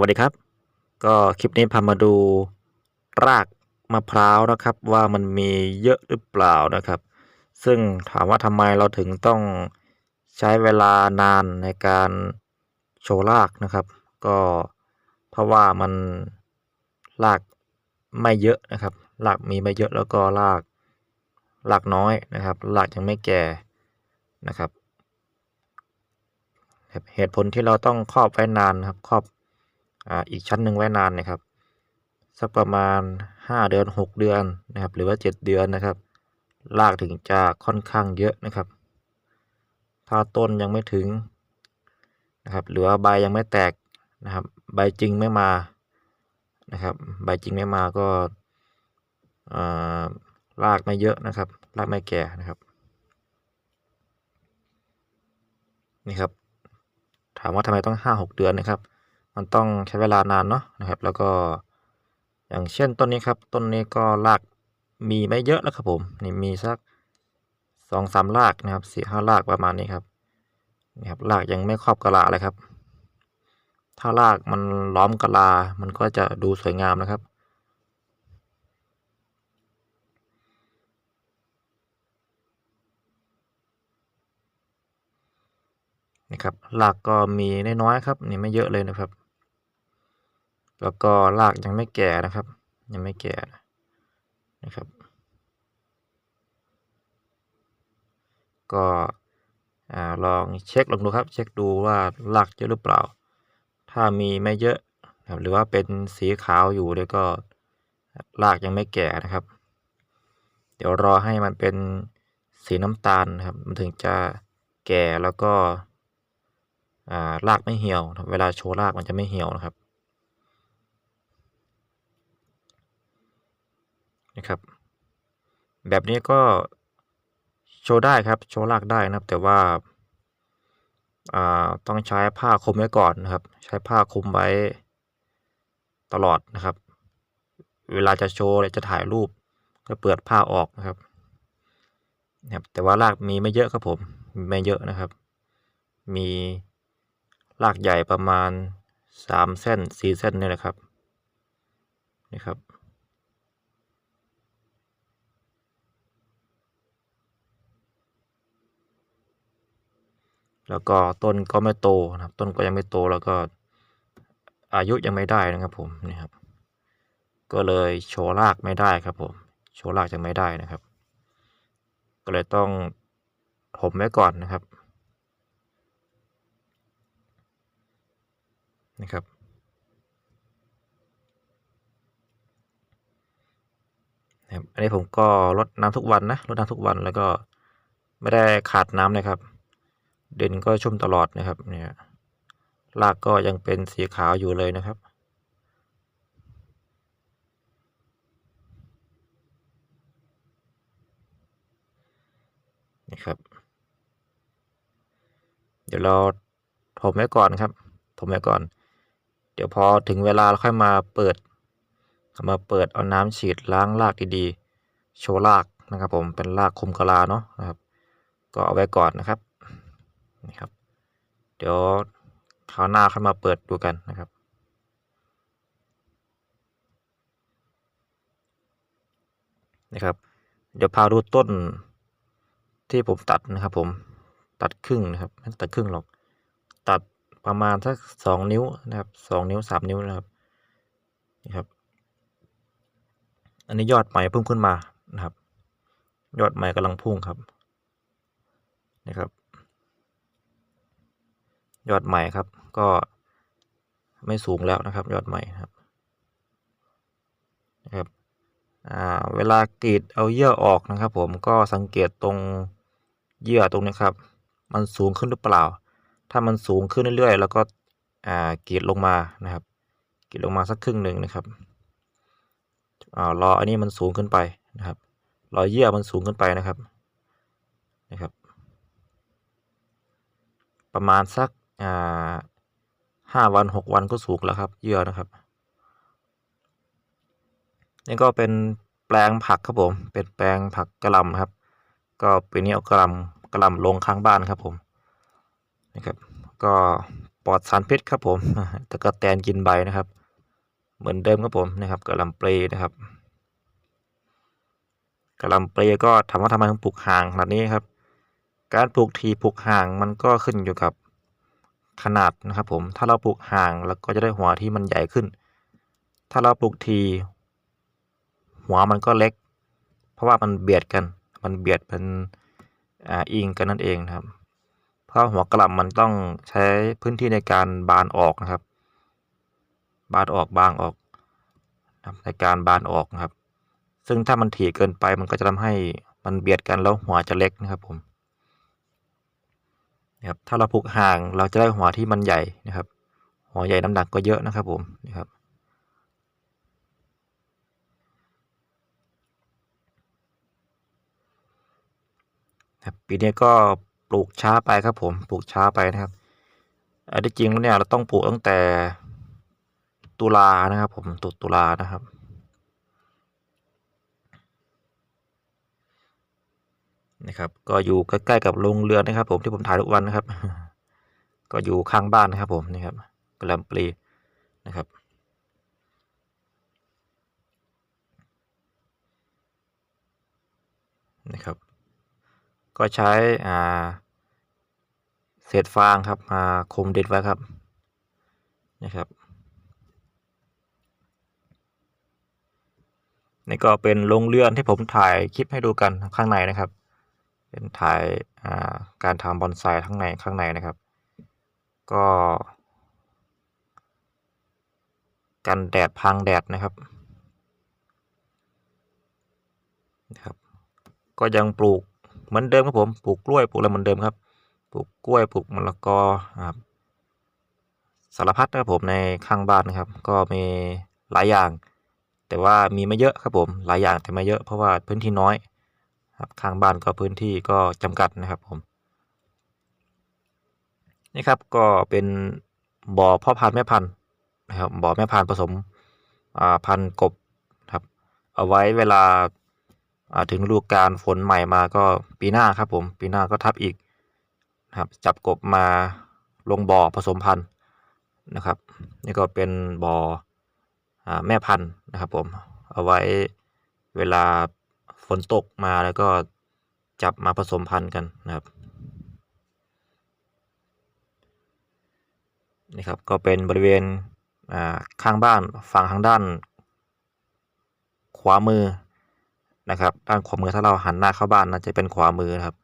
วัสดีครับ ก็คลิปนี้พามาดูรากมะพร้าวนะครับ ว่ามันมีเยอะหรือเปล่านะครับ ซึ่งถามว่าทำไมเราถึงต้องใช้เวลานานในการโชว์รากนะครับ ก็เพราะว่ามันรากไม่เยอะนะครับรากมีไม่เยอะแล้วก็รากรากน้อยนะครับรากยังไม่แก่นะครับเหตุผลที่เราต้องครอบไว้นานครับครอบ อ่าอีกชั้นหนึ่งไว้นานนะครับ สักประมาณ 5 เดือน 6 เดือนนะครับ หรือว่า 7 เดือนนะครับรากถึงจะค่อนข้างเยอะนะครับ ถ้าต้นยังไม่ถึงนะครับหรือว่าใบยังไม่แตกนะครับ ใบจริงไม่มานะครับ ใบจริงไม่มาก็รากไม่เยอะนะครับรากไม่แก่นะครับนี่ครับ ถามว่าทำไมต้องห้าหกเดือนนะครับ มันต้องใช้เวลานานเนาะนะครับ แล้วก็อย่างเช่นต้นนี้ครับ ต้นนี้ก็รากมีไม่เยอะแล้วครับผมนี่มีสักสองสามรากนะครับสี่ห้ารากประมาณนี้ครับนี่ครับรากยังไม่ครอบกะลาเลยครับ ถ้ารากมันล้อมกะลา มันก็จะดูสวยงามนะครับนี่ครับรากก็มีน้อยๆครับนี่ไม่เยอะเลยนะครับ แล้วก็รากยังไม่แก่นะครับ ยังไม่แก่นะครับ ก็ลองเช็คลองดูครับ เช็คดูว่ารากเยอะหรือเปล่า ถ้ามีไม่เยอะหรือว่าเป็นสีขาวอยู่เลยก็รากยังไม่แก่นะครับ เดี๋ยวรอให้มันเป็นสีน้ำตาลนะครับ มันถึงจะแก่แล้วก็รากไม่เหี่ยว เวลาโชว์รากมันจะไม่เหี่ยวนะครับ นะครับ แบบนี้ก็โชว์ได้ครับ โชว์รากได้นะครับ แต่ว่าต้องใช้ผ้าคลุมไว้ก่อนนะครับ ใช้ผ้าคลุมไว้ตลอดนะครับ เวลาจะโชว์จะถ่ายรูปก็เปิดผ้าออกนะครับนะครับแต่ว่ารากมีไม่เยอะครับผมไม่เยอะนะครับ มีรากใหญ่ประมาณสามเส้นสี่เส้นนี่แหละครับนี่ครับ แล้วก็ต้นก็ไม่โตนะครับ ต้นก็ยังไม่โตแล้วก็อายุยังไม่ได้นะครับผมนี่ครับ ก็เลยโชว์รากไม่ได้ครับผม โชว์รากจะไม่ได้นะครับ ก็เลยต้องถมไว้ก่อนนะครับนะครับ อันนี้ผมก็รดน้ำทุกวันนะรดน้ำทุกวันแล้วก็ไม่ได้ขาดน้ำเลยครับ เด่นก็ชุ่มตลอดนะครับเนี่ยรากก็ยังเป็นสีขาวอยู่เลยนะครับ นี่ครับ เดี๋ยวเราถมไว้ก่อนครับถมไว้ก่อน เดี๋ยวพอถึงเวลาเราค่อยมาเปิด มาเปิดเอาน้ำฉีดล้างรากดีๆ โชว์รากนะครับผมเป็นรากคุมกะลาเนาะนะครับ ก็เอาไว้ก่อนนะครับ นี่ครับ เดี๋ยวคราวหน้าค่อยมาเปิดดูกันนะครับ นะครับ เดี๋ยวพาดูต้นที่ผมตัดนะครับ ผมตัดครึ่งนะครับไม่ตัดครึ่งหรอก ตัดประมาณสักสองนิ้วนะครับสองนิ้วสามนิ้วนะครับนี่ครับ อันนี้ยอดใหม่พุ่งขึ้นมานะครับ ยอดใหม่กำลังพุ่งครับนี่ครับ ยอดใหม่ครับ ก็ไม่สูงแล้วนะครับ ยอดใหม่ครับนะครับอ่าเวลากรีดเอาเยื่อออกนะครับ ผมก็สังเกตตรงเยื่อตรงนี้ครับ มันสูงขึ้นหรือเปล่า ถ้ามันสูงขึ้นเรื่อยๆ แล้วก็อ่ากรีดลงมานะครับกรีดลงมาสักครึ่งหนึ่งนะครับอ่ารออันนี้มันสูงขึ้นไปนะครับรอเยื่อมันสูงขึ้นไปนะครับนะครับ ประมาณสัก ห้าวันหกวันก็สูงแล้วครับเยื่อนะครับ นี่ก็เป็นแปลงผักครับผม เป็นแปลงผักกระลำครับ ก็ปีนี้เอากระลำกระลำลงข้างบ้านครับผมนะครับ ก็ปลอดสารพิษครับผมตะกแตนกินใบนะครับ เหมือนเดิมครับผมนะครับกระลำเปลีนะครับกระลำเปลีก็ถามว่าทำไมถึงปลูกห่างขนาดนี้ครับ การปลูกทีปลูกห่างมันก็ขึ้นอยู่กับ ขนาดนะครับผม ถ้าเราปลูกห่างเราก็จะได้หัวที่มันใหญ่ขึ้น ถ้าเราปลูกที หัวมันก็เล็ก เพราะว่ามันเบียดกัน มันเบียดเป็นอ่าอิงกันนั่นเองนะครับ เพราะหัวกระหล่ำมันต้องใช้พื้นที่ในการบานออกนะครับ บานออกบางออกนะในการบานออกนะครับ ซึ่งถ้ามันถี่เกินไปมันก็จะทำให้มันเบียดกันแล้วหัวจะเล็กนะครับผม นะครับถ้าเราปลูกห่างเราจะได้หัวที่มันใหญ่นะครับ หัวใหญ่น้ำหนักก็เยอะนะครับผมนะครับครับปีนี้ก็ปลูกช้าไปครับผมปลูกช้าไปนะครับอันที่จริงแล้วเนี่ยเราต้องปลูกตั้งแต่ตุลานะครับผมตุตุลานะครับ นะครับ ก็อยู่ใกล้ๆกับโรงเรือนนะครับ ผมที่ผมถ่ายทุกวันนะครับ ก็อยู่ข้างบ้านนะครับ ผมนี่ครับกระลำปลีนะครับนะครับ ก็ใช้อ่าเศษฟางครับมาคลุมดินไว้ครับนะครับนี่ก็เป็นโรงเรือนที่ผมถ่ายคลิปให้ดูกันข้างในนะครับ เป็นถ่ายาการทำบอนไซข้างในข้างในนะครับ ก็ กันแดดพังแดดนะครับนะครับ ก็ยังปลูกเหมือนเดิมครับผมปลูกกล้วยปลูกอะไรเหมือนเดิมครับ ปลูกกล้วยปลูกมะละกอครับสารพัดนะครับผมในข้างบ้านนะครับ ก็มีหลายอย่าง แต่ว่ามีไม่เยอะครับผมหลายอย่างแต่ไม่เยอะเพราะว่าพื้นที่น้อย ครับข้างบ้านก็พื้นที่ก็จำกัดนะครับผมนี่ครับก็เป็นบ่อพ่อพันธุ์แม่พันธุ์นะครับบ่อแม่พันธุ์ผสมอ่าพันธุ์กบครับเอาไว้เวลาอ่าถึงฤดูกาลฝนใหม่มาก็ปีหน้าครับผมปีหน้าก็ทับอีกนะครับจับกบมาลงบ่อผสมพันธุ์นะครับ นี่ก็เป็นบ่ออ่าแม่พันธุ์นะครับผมเอาไว้เวลา ฝนตกมาแล้วก็จับมาผสมพันธุ์กันนะครับนี่ครับก็เป็นบริเวณอ่าข้างบ้านฝั่งทางด้าน ขวามือนะครับ ด้านขวามือถ้าเราหันหน้าเข้าบ้านนะจะเป็นขวามือนะครับ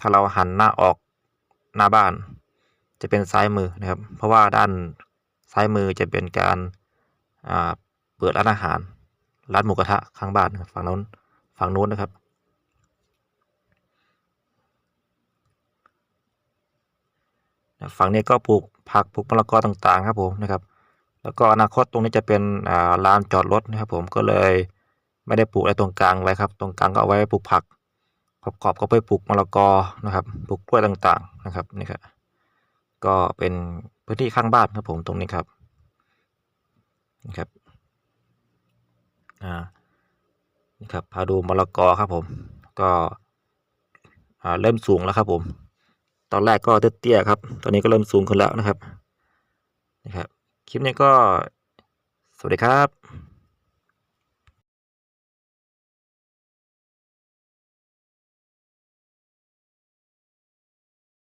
ถ้าเราหันหน้าออกหน้าบ้าน จะเป็นซ้ายมือนะครับ เพราะว่าด้านซ้ายมือจะเป็นการอ่าเปิดร้านอาหารร้านหมูกระทะข้างบ้านฝั่งนู้น ฝั่งโน้นนะครับ ฝั่งนี้ก็ปลูกผักปลูกมะละกอต่างๆครับผมนะครับ แล้วก็อนาคตตรงนี้จะเป็นลานจอดรถนะครับผมก็เลยไม่ได้ปลูกอะไรตรงกลางไว้ครับ ตรงกลางก็เอาไว้ปลูกผักขอบขอบก็ไปปลูกมะละกอนะครับปลูกกล้วยต่างๆนะครับนี่ครับก็เป็นพื้นที่ข้างบ้านครับผมตรงนี้ครับนะครับอ่า นี่ครับพาดูมะละกอครับผมก็เริ่มสูงแล้วครับผม ตอนแรกก็เตี้ยๆครับ ตอนนี้ก็เริ่มสูงขึ้นแล้วนะครับนะครับ คลิปนี้ก็สวัสดีครับ